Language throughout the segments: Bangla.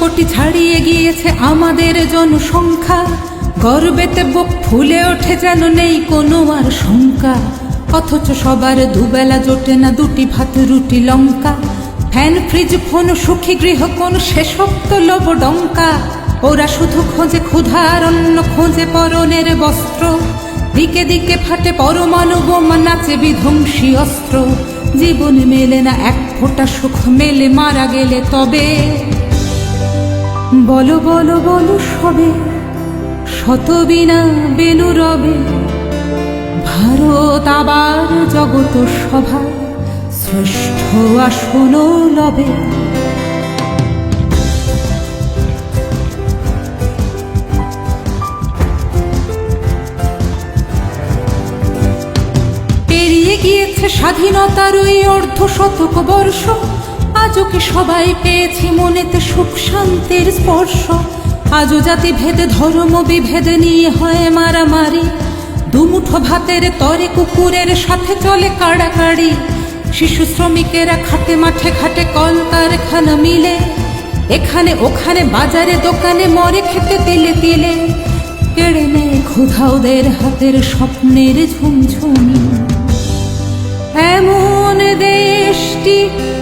কোটি ছাড়িয়ে গিয়েছে আমাদের জনসংখ্যা। গর্বেতে বুক ফুলে ওঠে যেন নেই কোনো আর শঙ্কা। অথচ সবার দুবেলা জোটে না দুটি ভাত, রুটি, লঙ্কা। ফ্যান, ফ্রিজ, ফোন, সুখী গৃহ, কোন শেষক্ত লোভ ডঙ্কা ওরা শুধু খোঁজে ক্ষুধার অন্ন খোঁজে পরনের বস্ত্র। দিকে দিকে ফাটে পরমাণু বোমা, নাচে বিধ্বংসী অস্ত্র। জীবন মেলে না এক ফোঁটা সুখ, মেলে মারা গেলে তবে। বলো বলো বলো সবে শত বিনা বেনু রবে। ভারত আবার জগত সভায় শ্রেষ্ঠ আসন লবে। পেরিয়ে গিয়েছে স্বাধীনতার ওই অর্ধ শতক বর্ষ আজও কি সবাই পেয়েছি মনেতে সুখ শান্তির স্পর্শ? আজও জাতি ভেদে, ধর্ম বিভেদ নিয়ে হয় মারামারি। দুমুঠো ভাতের তরে কুকুরের সাথে চলে কাড়াকাড়ি। শিশু শ্রমিকেরা খাটে মাঠে খাটে কল কারখানা মিলে। এখানে ওখানে বাজারে দোকানে মরে খেতে তিলে তিলে। কেড়ে নেয় ক্ষুধা ওদের হাতের স্বপ্নের ঝুমঝুমি। এমন দেশটি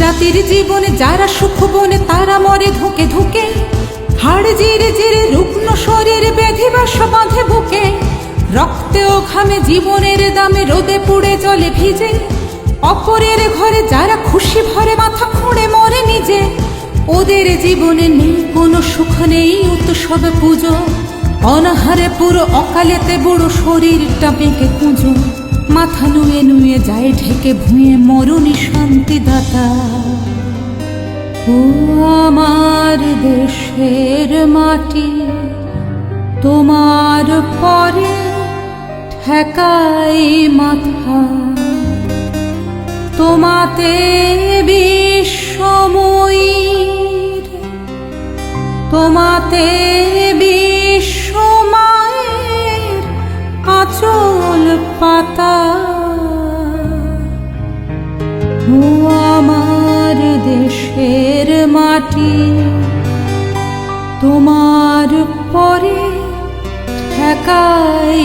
জাতির জীবনে যারা সুখ বনে, তারা মরে ধুকে ধুকে। হাড় জিরে জিরে রুগ্ন শরীর ব্যাধি বাসা বাঁধে বুকে। রক্তে ও ঘামে জীবনের দামে রোদে পুড়ে জলে ভিজে। অপরের ঘরে যারা খুশি ভরে মাথা খুঁড়ে মরে নিজে। ওদের জীবনে নেই কোনো সুখ নেই উৎসব পুজো। অনাহারে পুরো অকালেতে বুড়ো শরীরটা বেঁকে কুঁজো। মাথা নুয়ে নুয়ে যায় ঢেকে ভুঁয়ে মরণি শান্তিদাতা। ও আমার দেশের মাটি, তোমার পরে ঠেকাই মাথা। তোমাতে বিশ্বময়ীর, তোমাতে পাতা। আমার দেশের মাটি তোমার পরে ঠেকাই